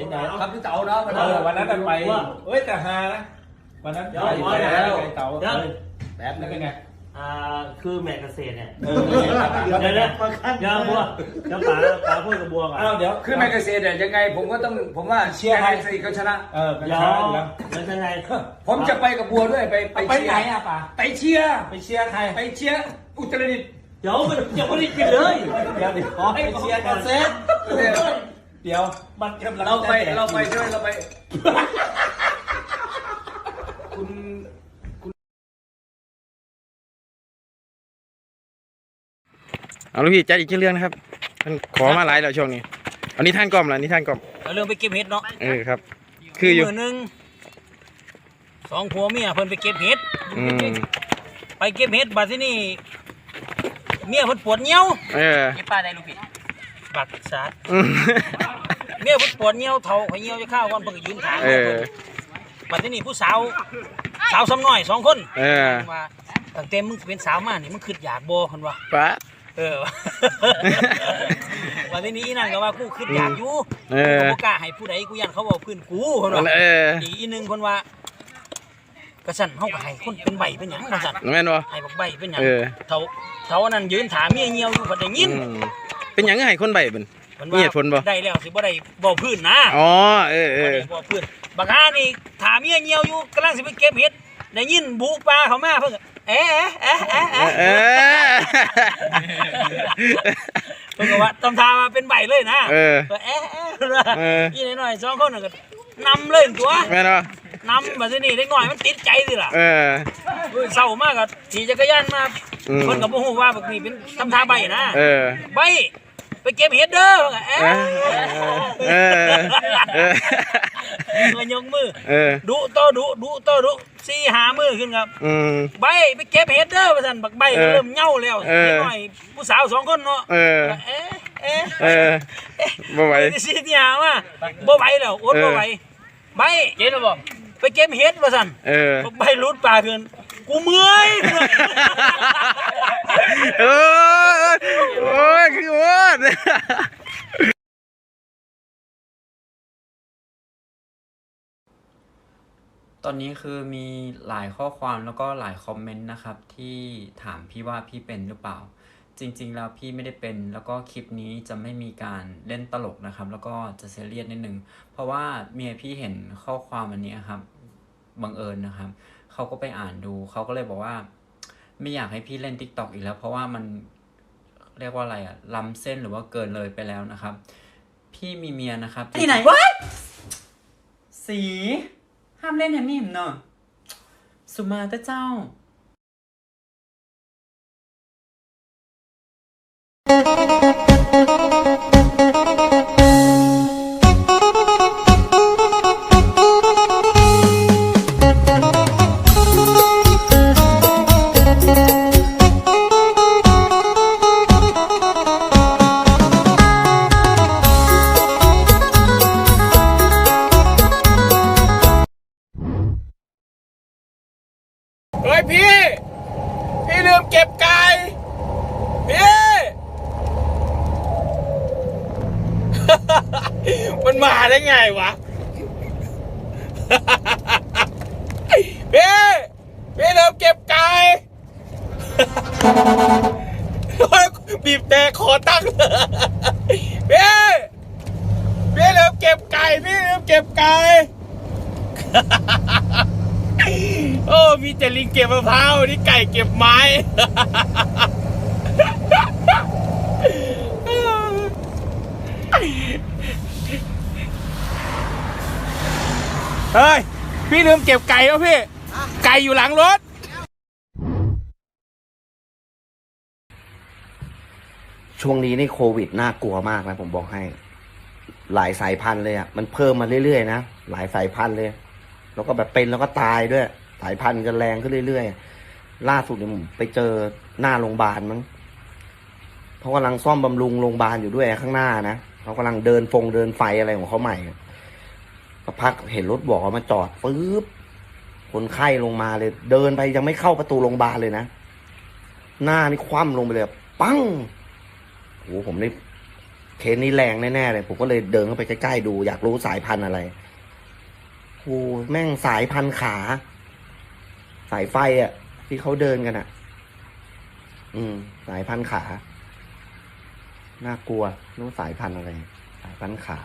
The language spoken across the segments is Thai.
เป็นไงครับพี่เต๋าเนาะเออวันนั้นน่ะไปเอ้ยแต่ฮานะวันนั้นเดี๋ยวไปร้อยไปแล้วไปเต๋าเดี๋ยวเออแป๊บแล้นึวงเป็นไงอ่าคือแม่เกษตรเนี่ยเออเป็นไงครับเดี๋ยวเดี๋ยวเดี๋ยวบัวเดี๋ยวป๋าป๋าพูดกับบัวก่อนอ้าวเดี๋ยวคือแมกกาซีนเนี่ยยังไงผมก็ต้องผมว่าเชียร์ใครแมกกาซีนก็ชนะเออเป็นเดี๋ยวช้าอยู่แล้วแล้วจะไงผมจะไปกับบัวด้วยไปไปไปเชีไหยนร์อะป่ะไปเชียร์ไปเชียร์ใครไปเชียร์อุตรดิตถ์เดี๋ยวมันยังไม่ได้กินเลยเดี๋ยวดิขอให้เชียร์กันเซต เดี๋ยวมันกำลังเราไปจะแตกเราไปใช่ไหมเราไป คุณเอาลูกพี่จัดอีกเรื่องนะครับมันขอมาหลายแล้วช่วงนี้เอานิท่านกล่อมละนิท่านกล่อมเอาเรื่องไปเก็บเห็ดเนาะเออครับ คืออยู่มือหนึ่งสองผัวเมียเพิ่นไปเก็บเห็ดอืมไปเก็บเห็ดบัดที่นี่เมียเพิ่นปวดเงี้ยวเออยี่ป้าได้ลูกพี่บักสาดอืมเมียเพิ่น ปวดเงี้ยวเท่าข่อยเงี้ยวจะเข้าววันเพิ่นก็ยืนถามเออ บัดที่นี่ผู้สาวสาวซ้ำน้อยสองคนเออว่าตั้งแต่มึงเป็นสาวมานี่มึงคิดอยากบ่เพิ่นว่า ปะ เออ วันนี้อีนั่นก็ว่ากูคิดอยากอยู่เออกูบ่กล้าให้ผู้ใดกูยันเขาบอกพื้นกูเพิ่นว่าเอออีกอีหนึงเพิ่นว่ากระสั่นเฮาก็ให้คนเป็นใบเป็นหยังกระสั่นแม่นบ่ ให้บักใบเป็นหยังเออ เท่าเท่าอันนั้นยืนถามเมียเหี่ยวอยู่เพิ่นได้ยิน อืมเป็นหยังให้คนใบเป็นเพิ่น มีเหตุผลบ่ ได้แล้วสิบ่ได้บ่พื้นนะอ๋อเออเอบ่อได้บ่พื้นบักหานี่ถามเมียเหี่ยวอยู่กำลังสิไปเก็บเห็ดได้ยินบุปลาเข้ามาเพิ่นก็เอ๊ะเอ๊ะเอ๊ะเอ๊ะเอเอ๊ะอเพิ่นก็ว่าตำทามาเป็นใบเลยนะเออ เอ๊ะเอ๊ะเออยี่น้อยๆสองคนน่ะก็นำเลยตัวแม่นบ่นำแบบนี้เด็กน้อยมันติดใจสิล่ะ เออเศร้ามากอะขี่จักรยานมาอืม คนกับโมโหว่าแบบนี้เป็นตำทาใบนะเออ ใบ ไปเก็บเห็ดเด้อเอ๊ะเออเออเงินยกมือ เออดุต่อดุดุต่อดุสี่หามือขึ้นครับ อืม ใบไปเก็บเห็ดเด้อประสันบักใบเออเริ่มเหง่าแล้วเออ เด็กน้อยผู้สาวสองคนเนาะเออเอ๊ะเอ๊ะเออบ่ไหวไอ้สิที่หาว่าบ่ไหวแล้วอดบ่ไหวใบเก็บแล้วบ่ไปเก็บเห็ดประสันเออไปรุดปลาเกินกูเมื่อย เอ อโอ้ยคือโอ้ยตอนนี้คือมีหลายข้อความแล้วก็หลายคอมเมนต์นะครับ ที่ถามพี่ว่าพี่เป็นหรือเปล่า จริง ๆ แล้วพี่ไม่ได้เป็น แล้วก็คลิปนี้จะไม่มีการเล่นตลกนะครับ แล้วก็จะเซเรียสนิดนึง เพราะว่าเมียพี่เห็นข้อความอันนี้ครับบังเอิญนะครับเขาก็ไปอ่านดูเขาก็เลยบอกว่า ไม่อยากให้พี่เล่น t ิ k t o k อีกแล้ว เพราะว่ามัน เรียกว่าอะไรอะล้ำเส้นหรือว่าเกินเลยไปแล้วนะครับ พี่มีเมียนะครับที่ไหนวะสีห้ามเล่นแฮมมี่เนาะสุมาเตอร์เจ้า มาได้ไงวะพี่พี่ลืมเก็บไก่เฮ้ยบีบแต่ขอตั้งพี่พี่ลืมเก็บไก่พี่ลืมเก็บไก่โอ้ มีแต่ลิงเก็บมะพร้าวนี่ไก่เก็บไม้ เฮ้ย พี่ลืมเก็บไก่แล้วพี่ ไก่อยู่หลังรถ ช่วงนี้นี่โควิดน่ากลัวมากนะผมบอกให้ หลายสายพันธุ์เลยอะ มันเพิ่มมาเรื่อยๆนะ หลายสายพันธุ์เลย แล้วก็แบบเป็นแล้วก็ตายด้วย สายพันธุ์กันแรงขึ้นเรื่อยๆ ล่าสุดเนี่ยผมไปเจอหน้าโรงพยาบาลมั้งเขากำลังซ่อมบำรุงโรงพยาบาลอยู่ด้วยข้างหน้านะเขากำลังเดินฟงเดินไฟอะไรของเขาใหม่ สักพักเห็นรถบอกมาจอดปึ๊บคนไข้ลงมาเลย เดินไปยังไม่เข้าประตูโรงพยาบาลเลยนะ หน้านี่คว่ำลงไปเลย ปั้งโอ้โหผมได้เคสนี้แรงแน่ๆเลย ผมก็เลยเดินเข้าไปใกล้ๆดู อยากรู้สายพันธุ์อะไรโอ้แม่งสายพันธุ์ขา สายไฟอะ่ะ ที่เขาเดินกันอะ่ะ อืม สายพันธุ์ขา น่ากลัวรู้สายพันธุ์อะไร สายพันธุ์ขา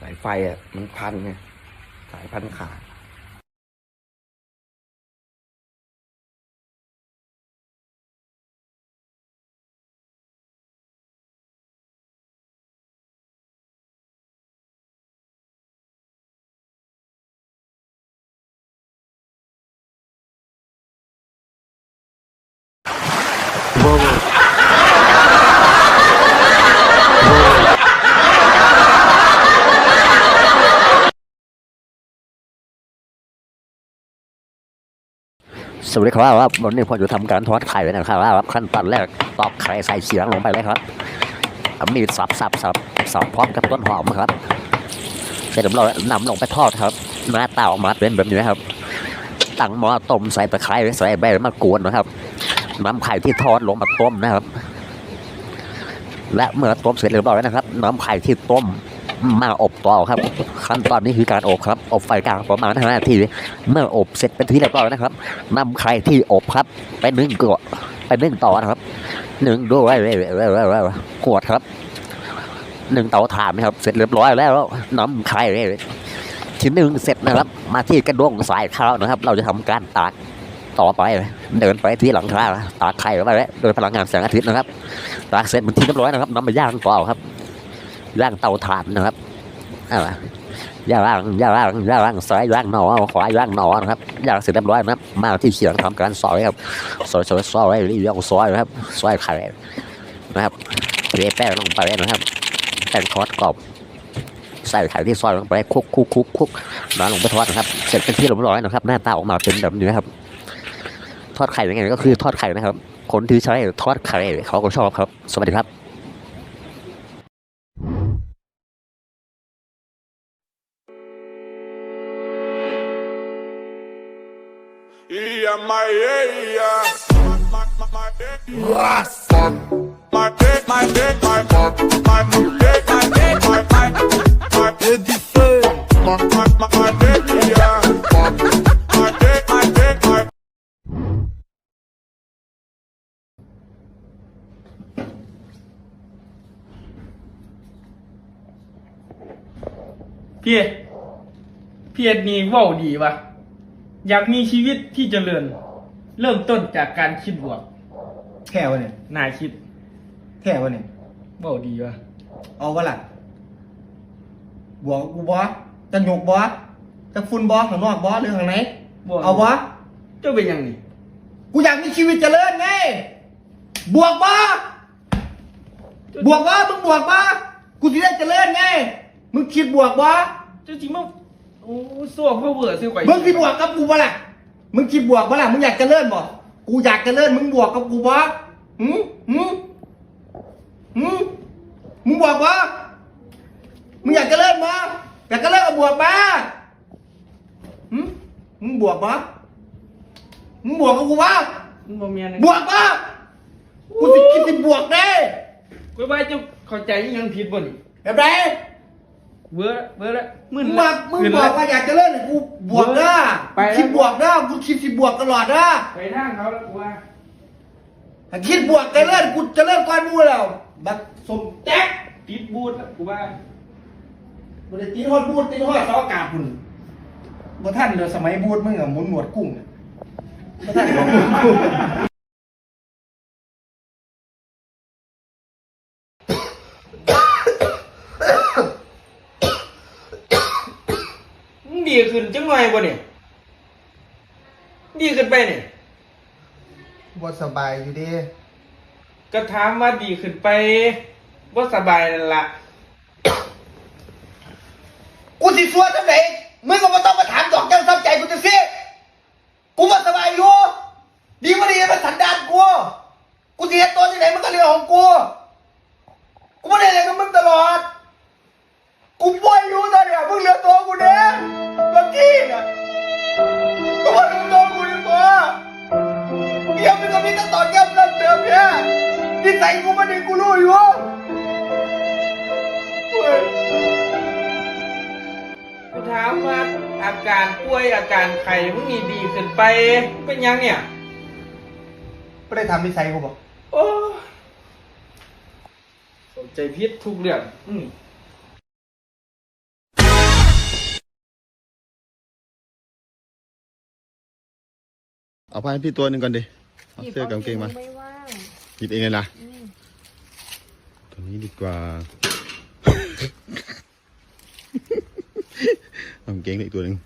สายไฟอะ มันพันไงสายพันขาส วัสดีครับว่าวันนี้ผมจะทำการทอดไข่ไว้นะครับว่าขั้นตอนแรกตอกไข่ใส่เสียงลงไปเลยครับมีสับสับสับสับพร้อมกับต้นหอมครับ เสร็จแล้วเรานำลงไปทอดครับหน้าตาออกมาเป็นแบบนี้ครับ ตั้งหม้อต้มใส่ตะไคร้ใส่ใบมะกรูดนะครับนำไข่ที่ทอดลงมาต้มนะครับ และเมื่อต้มเสร็จเรียบร้อยนะครับนำไข่ที่ต้ม มาอบต่อครับขั้นตอนนี้คือการอบครับ อบไฟกลางประมาณ5นาทีเมื่ออบเสร็จเป็นที่เรียบร้อยนะครับนำไข่ที่อบครับไปนึ่งก่อไปนึ่งต่อนะครับหนึ่งด้วยขวดครับหนึ่งเตาถ่านนะครับ เสร็จเรียบร้อยแล้วน้ำไข่ที่นึ่งเสร็จนะครับ มาที่กระด้งสายข้าวนะครับ เราจะทำการตากต่อไปเดินไปที่หลังคาตากไข่ไว้โดยพลังงานแสงอาทิตย์นะครับตากเสร็จเป็นที่เรียบร้อยนะครับนำมาย่างต่อครับ ย่างเตาถ่านนะครับอะไรย่างล่างย่างล่างย่างล่างซ้ายย่างหนอขวาย่างหนอนะครับย่างเสร็จเรียบร้อยนะครับ มาที่เขียงทำการซอยครับซอยซอยซอยรีวิวซอยนะครับซอยไข่นะครับเทแป้งลงไปนะครับแป้งทอดกรอบใส่ไข่ที่ซอยลงไปคุกคุกคุกคุกน้ำลงไปทอดนะครับเสร็จเป็นที่เรียบร้อยนะครับ หน้าตาออกมาเป็นแบบนี้ครับทอดไข่ยังไงก็คือทอดไข่นะครับ คนที่ใช้ทอดไข่เขาก็ชอบครับ สวัสดีครับ Yeah, my yeah, yeah. My, my, my, my, my dick, my dick, my, my, my dick, my dick, my, my, my dick, my, my, my, my dick, yeah. My dick, my dick, my. พี่พี่เอ็ดนี่เว้าดีวะ อยากมีชีวิตที่เจริญ เริ่มต้นจากการคิดบวกแค่วะเนี่ยน่าคิดแค่วะเนี่ยเว้าดีวะเอาวะล่ะบวกกูบอจะหยกบอจะฟุนบอข้างนอกบอหรือข้างในบวกเอาบอเจ้าเป็นยังนี่กูอยากมีชีวิตเจริญไงบวกบอบวกบอมึงบวกบอกูจะได้เจริญไงมึงคิดบวกบอเจ้าจริงมั้ง โอ้สวกเพื่อเบื่อซื้อไข่มึงคิดบวกกับกูบอล่ะมึงคิดบวกบอล่ะมึงอยากเจริญบอกูอยากเจริญมึงบวกกับกูบอหืมหืมหืมมึงบวกบอมึงอยากเจริญบออยากเจริญกับบวกบอหืมมึงบวกบอมึงบวกกับกูบอมึงบ่เมียนบวกบอกูจะคิดจะบวกได้กูว่าเจ้าเข้าใจยังผิดบ่นี่แบบไหน เบื่อเบื่อแล้วมึมึนงละมามึงขึ้นบอละกว่าอยากเจริญกูบวกเด้อไปแล้วคิดบวกเด้อกูคิดสิบวกตลอดเด้อไปทางเขาแล้วกูว่าถ้าคิดบวกเจริญกูเจริญก้อนมูแล้วบักสมแจ๊กติดบูทแล้วกูว่าบริตีทอดบูดตีทอดซอกาบุญบ่ท่านเดี๋ยวสมัยบูดมึงอะหมุนหนวดกุ้งอะบ่ท่านของกู มึงดีขึ้น จังหน่อยบ่เนี่ยดีขึ้นไปเนี่ยบ่สบายอยู่เดิก็ถามว่าดีขึ้นไปว่าสบายนั่นละกูสิสัวจังไดมึงก็บ่ต้องมาถามดอกจังซ้ำใจกูจะสิกูบ่สบายอยู่ดีบ่ดีมันสันดานกูกูสิเฮ็ดตัวที่ไหนมันก็เรื่องของกูกู ถามว่าอาการป่วยอาการไข้มึงนี่ดีขึ้นไป เป็นยังเนี่ยไม่ได้ทำนิสัยกูบอกโอ้สนใจพิษทุกเรื่องอืมเอาผ้าให้พี่ตัวหนึ่งก่อนดิเอาเสื้อกับกางเกงมาไม่ว่างหยิบเองเลยนะอืมตัวนี้ดีกว่า làm kén lại tôi đánh